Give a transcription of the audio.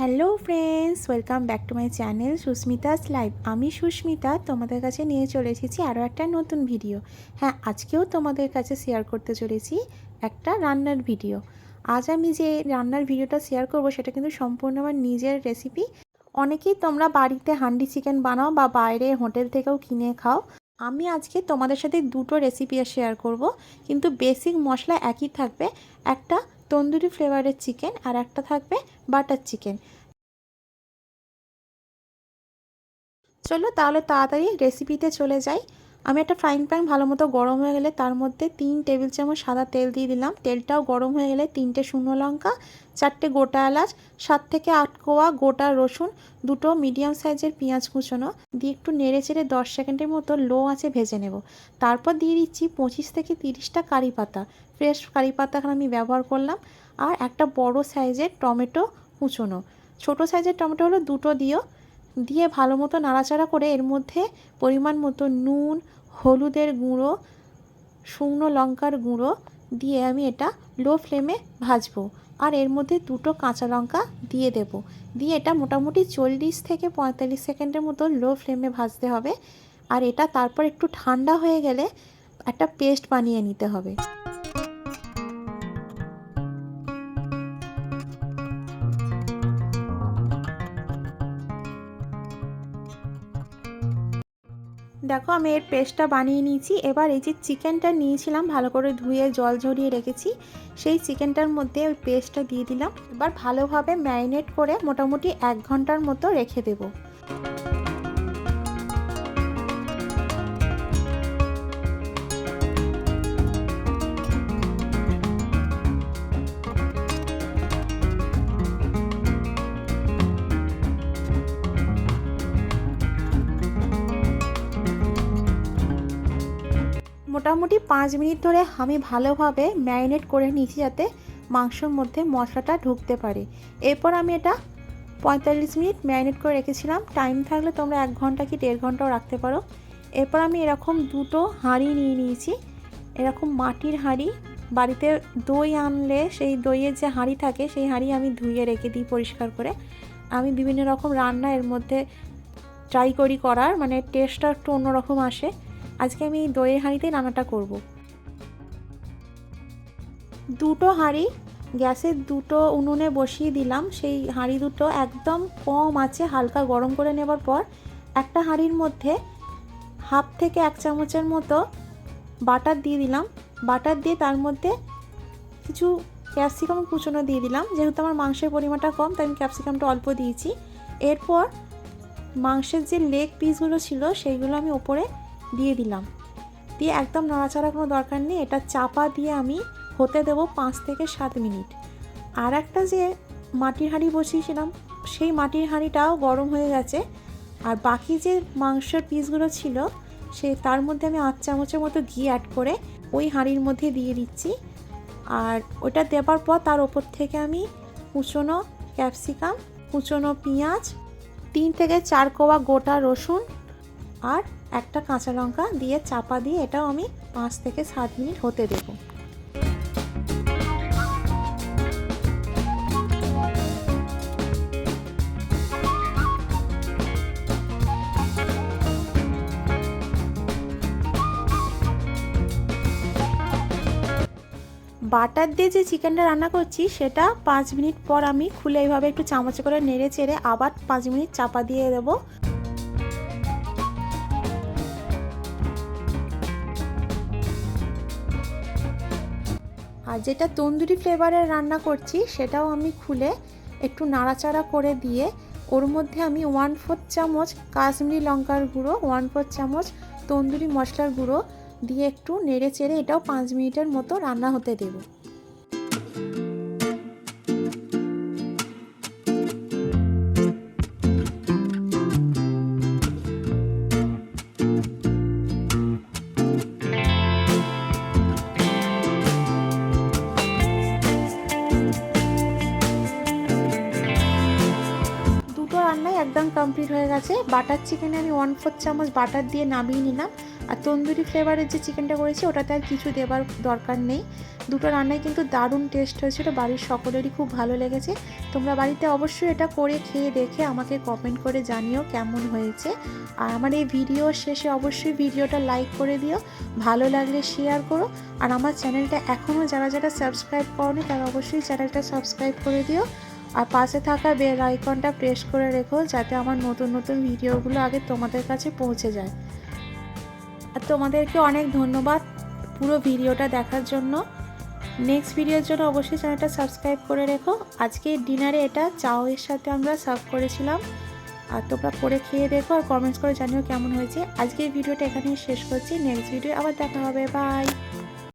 Hello friends, welcome back to my channel Susmita's live. আমি সুস্মিতা, তোমাদের কাছে নিয়ে চলে এসেছি আরও একটা নতুন ভিডিও। হ্যাঁ আজকেও তোমাদের কাছে শেয়ার করতে চলেছি একটা রান্নার ভিডিও। আজ আমি যে রান্নার ভিডিওটা শেয়ার করব, সেটা কিন্তু সম্পূর্ণ আমার নিজের রেসিপি অনেকেই তোমরা বাড়িতে হান্ডি চিকেন বানাও বা বাইরে হোটেল থেকেও কিনে খাও। আমি আজকে তোমাদের সাথে দুটো রেসিপি শেয়ার করব, কিন্তু বেসিক মশলা একই থাকবে। একটা তন্দুরি ফ্লেভারের চিকেন আর একটা থাকবে বাটার চিকেন। চলো তাহলে তাড়াতাড়ি রেসিপিতে চলে যাই। আমি একটা ফ্রাইং প্যান ভালো মতো গরম হয়ে গেলে তার মধ্যে তিন টেবিল চামচ সাদা তেল দিয়ে দিলাম। তেলটাও গরম হয়ে গেলে তিনটে শুকনো লঙ্কা, চারটে গোটা এলাচ, সাত থেকে আট কোয়া গোটা রসুন, দুটো মিডিয়াম সাইজের পেঁয়াজ কুচোনো, দিয়ে একটু নেড়ে চেড়ে দশ সেকেন্ডের মতো লো আছে ভেজে নেব। তারপর দিয়ে দিচ্ছি পঁচিশ থেকে তিরিশটা কারি পাতা। ফ্রেশ কারি পাতা আমি ব্যবহার করলাম। আর একটা বড় সাইজের টমেটো কুচোনো। ছোটো সাইজের টমেটো হলো দুটো দিও। দিয়ে ভালো মতো নাড়াচাড়া করে এর মধ্যে পরিমাণ মতো নুন, হলুদের গুঁড়ো, শুকনো লঙ্কার গুঁড়ো দিয়ে আমি এটা লো ফ্লেমে ভাজবো। আর এর মধ্যে দুটো কাঁচা লঙ্কা দিয়ে দেব। দিয়ে এটা মোটামুটি চল্লিশ থেকে পঁয়তাল্লিশ সেকেন্ডের মতো লো ফ্লেমে ভাজতে হবে। আর এটা তারপর একটু ঠান্ডা হয়ে গেলে একটা পেস্ট বানিয়ে নিতে হবে। দেখো আমি এর পেস্টটা বানিয়ে নিয়েছি। এবার এই যে চিকেনটা নিয়েছিলাম, ভালো করে ধুয়ে জল ঝরিয়ে রেখেছি। সেই চিকেনটার মধ্যে ওই পেস্টটা দিয়ে দিলাম। এবার ভালোভাবে ম্যারিনেট করে মোটামুটি এক ঘণ্টার মতো রেখে দেবো। মোটামুটি পাঁচ মিনিট ধরে আমি ভালোভাবে ম্যারিনেট করে নিয়েছি যাতে মাংসর মধ্যে মশলাটা ঢুকতে পারে। এরপর আমি এটা পঁয়তাল্লিশ মিনিট ম্যারিনেট করে রেখেছিলাম। টাইম থাকলে তোমরা এক ঘণ্টা কি দেড় ঘন্টাও রাখতে পারো। এরপর আমি এরকম দুটো হাঁড়ি নিয়ে নিয়েছি। এরকম মাটির হাঁড়ি, বাড়িতে দই আনলে সেই দইয়ের যে হাঁড়ি থাকে, সেই হাঁড়ি আমি ধুয়ে রেখে দিই পরিষ্কার করে। আমি বিভিন্ন রকম রান্না এর মধ্যে ট্রাই করি করার মানে টেস্টটা একটু অন্যরকম আসে। আজকে আমি দইয়ের হাঁড়িতেই রান্নাটা করব। দুটো হাঁড়ি গ্যাসের দুটো উনুনে বসিয়ে দিলাম। সেই হাঁড়ি দুটো একদম কম আছে, হালকা গরম করে নেবার পর একটা হাঁড়ির মধ্যে হাফ থেকে এক চামচের মতো বাটার দিয়ে দিলাম। বাটার দিয়ে তার মধ্যে কিছু ক্যাপসিকাম কুচনো দিয়ে দিলাম। যেহেতু আমার মাংসের পরিমাণটা কম, তাই আমি ক্যাপসিকামটা অল্প দিয়েছি। এরপর মাংসের যে লেগ পিসগুলো ছিল, সেইগুলো আমি ওপরে দিয়ে দিলাম। দিয়ে একদম নাড়াচাড়া কোনো দরকার নেই। এটা চাপা দিয়ে আমি হতে দেবো পাঁচ থেকে সাত মিনিট। আর একটা যে মাটির হাঁড়ি বসিয়েছিলাম, সেই মাটির হাঁড়িটাও গরম হয়ে গেছে। আর বাকি যে মাংসের পিসগুলো ছিল, সে তার মধ্যে আমি আট চামচের মতো ঘি অ্যাড করে ওই হাঁড়ির মধ্যে দিয়ে দিচ্ছি। আর ওটা দেবার পর তার ওপর থেকে আমি কুচনো ক্যাপসিকাম, কুচনো পেঁয়াজ, তিন থেকে চার কোয়া গোটা রসুন আর একটা কাঁচা লঙ্কা দিয়ে চাপা দিয়ে এটাও আমি পাঁচ থেকে সাত মিনিট হতে দেব। বাটার দিয়ে যে চিকেনটা রান্না করছি, সেটা পাঁচ মিনিট পর আমি খুলে এইভাবে একটু চামচে করে নেড়ে চেড়ে আবার পাঁচ মিনিট চাপা দিয়ে দেবো। আর যেটা তন্দুরি ফ্লেভারের রান্না করছি, সেটাও আমি খুলে একটু নাড়াচাড়া করে দিয়ে, ওর মধ্যে আমি ওয়ান ফোর্থ চামচ কাশ্মীরি লঙ্কার গুঁড়ো ওয়ান ফোর্থ চামচ তন্দুরি মশলার গুঁড়ো দিয়ে একটু নেড়ে চেড়ে এটাও পাঁচ মিনিটের মতো রান্না হতে দেবো। দুটো রান্নাই একদম কমপ্লিট হয়ে গেছে। বাটার চিকেনে আমি ওয়ান ফোর্থ চামচ বাটার দিয়ে নামিয়ে নিলাম। আর তন্দুরি ফ্লেভারের যে চিকেনটা করেছি, ওটাতে আর কিছু দেবার দরকার নেই। দুটো রান্নাই কিন্তু দারুণ টেস্ট হয়েছিল, বাড়ির সকলেরই খুব ভালো লেগেছে। তোমরা বাড়িতে অবশ্যই এটা করে খেয়ে দেখে আমাকে কমেন্ট করে জানিও কেমন হয়েছে। আর আমার এই ভিডিও শেষে অবশ্যই ভিডিওটা লাইক করে দিও, ভালো লাগলে শেয়ার করো। আর আমার চ্যানেলটা এখনও যারা যারা সাবস্ক্রাইব করনি, তারা অবশ্যই চ্যানেলটা সাবস্ক্রাইব করে দিও। আর পাশে থাকা বেল আইকনটা প্রেস করে রেখো যাতে আমার নতুন নতুন ভিডিওগুলো আগে তোমাদের কাছে পৌঁছে যায়। আর তোমাদেরকে অনেক ধন্যবাদ পুরো ভিডিওটা দেখার জন্য। নেক্সট ভিডিওর জন্য অবশ্যই চ্যানেলটা সাবস্ক্রাইব করে রেখো। আজকে ডিনারে এটা চাউয়ের সাথে আমরা সার্ভ করেছিলাম। আর তোমরা করে খেয়ে দেখো আর কমেন্টস করে জানিও কেমন হয়েছে। আজকে এই ভিডিওটা এখানেই শেষ করছি। নেক্সট ভিডিও আবার দেখা হবে। বাই